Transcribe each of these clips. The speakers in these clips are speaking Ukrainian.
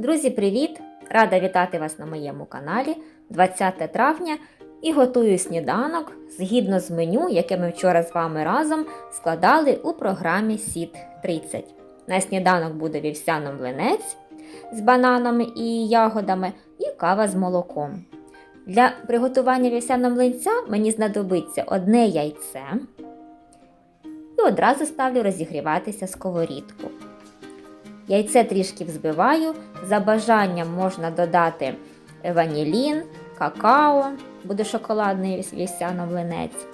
Друзі, привіт! Рада вітати вас на моєму каналі 20 травня і готую сніданок згідно з меню, яке ми вчора з вами разом складали у програмі Сіт 30. На сніданок буде вівсяно млинець з бананами і ягодами і кава з молоком. Для приготування вівсяного млинця мені знадобиться одне яйце і одразу ставлю розігріватися сковорідку. Яйце трішки взбиваю. За бажанням можна додати ванілін, какао, буде шоколадний вівсяно млинець.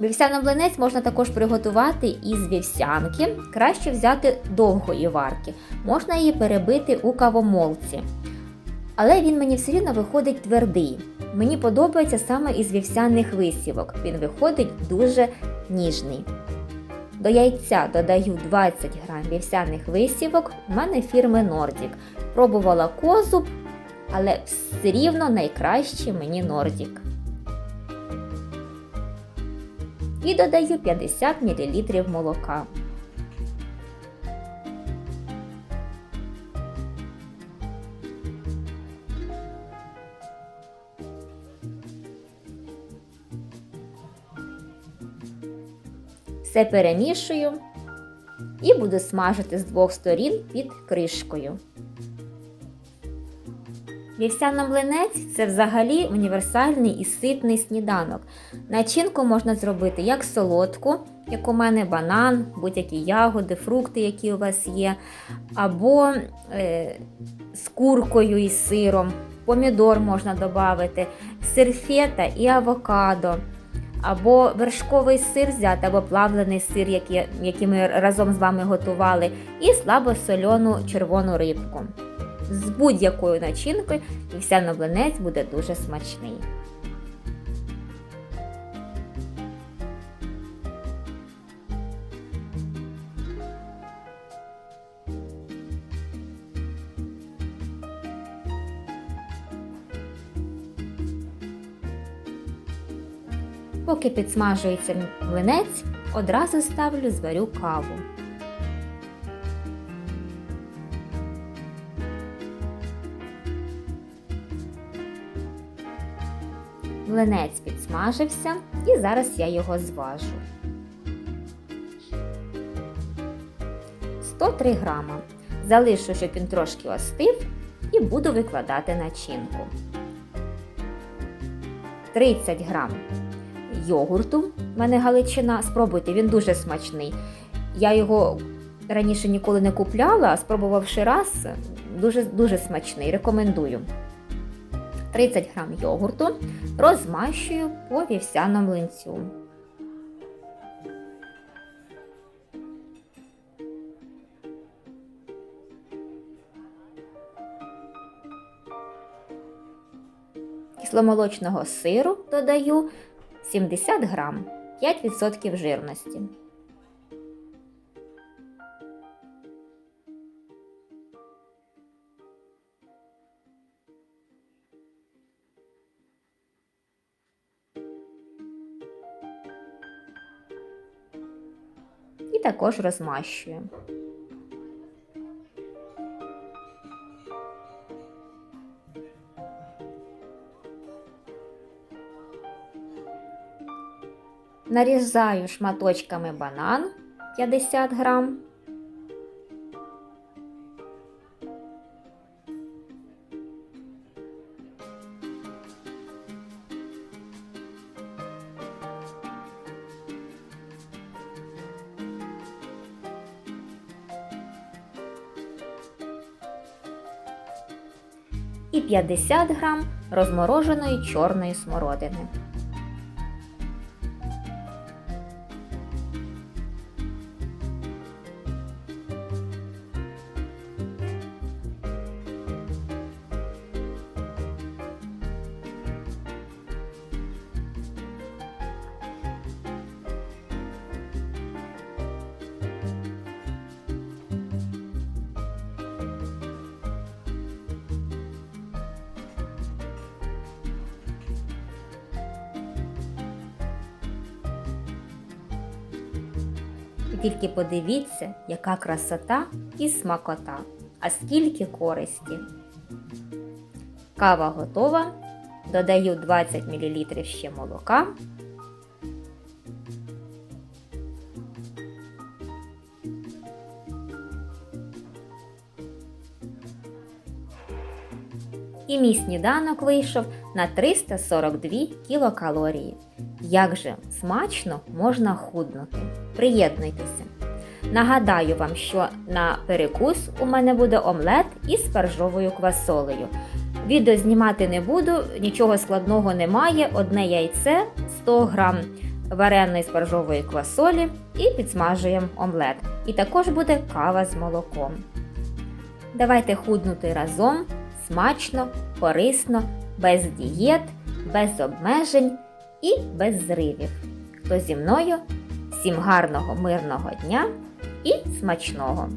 Вівсяно млинець можна також приготувати із вівсянки. Краще взяти довгої варки. Можна її перебити у кавомолці. Але він мені все рівно виходить твердий. Мені подобається саме із вівсяних висівок. Він виходить дуже ніжний. До яйця додаю 20 г вівсяних висівок. У мене фірми Nordic. Пробувала козуб, але все рівно найкраще мені Nordic. І додаю 50 мл молока. Все перемішую і буду смажити з двох сторін під кришкою. Вівсяно млинець це взагалі універсальний і ситний сніданок. Начинку можна зробити як солодку, як у мене банан, будь-які ягоди, фрукти, які у вас є, або е, з куркою і сиром, помідор можна додати, сир фета і авокадо. Або вершковий сир взяти, або плавлений сир, який, який ми разом з вами готували, і слабосольону червону рибку. З будь-якою начинкою і вся блинець буде дуже смачний. Поки підсмажується млинець, одразу ставлю зварю каву. Млинець підсмажився і зараз я його зважу. 103 грама. Залишу, щоб він трошки остив, і буду викладати начинку. 30 грам йогурту. У мене галичина. Спробуйте, він дуже смачний. Я його раніше ніколи не купляла, спробувавши раз, дуже дуже смачний. Рекомендую. 30 грам йогурту розмащую по вівсяному млинцю. Кисломолочного сиру додаю 70 грам, 5% жирності. І також розмащую. Нарізаю шматочками банан 50 грам. І 50 грам розмороженої чорної смородини. Тільки подивіться, яка красота і смакота, а скільки користі. Кава готова. Додаю 20 мл ще молока. І мій сніданок вийшов на 342 кілокалорії. Як же смачно можна худнути. Приєднуйтеся. Нагадаю вам, що на перекус у мене буде омлет із спаржовою квасолею. Відео знімати не буду, нічого складного немає. Одне яйце, 100 грам вареної спаржової квасолі і підсмажуємо омлет. І також буде кава з молоком. Давайте худнути разом, смачно, корисно, без дієт, без обмежень і без зривів. То зі мною? Всім гарного, мирного дня і смачного!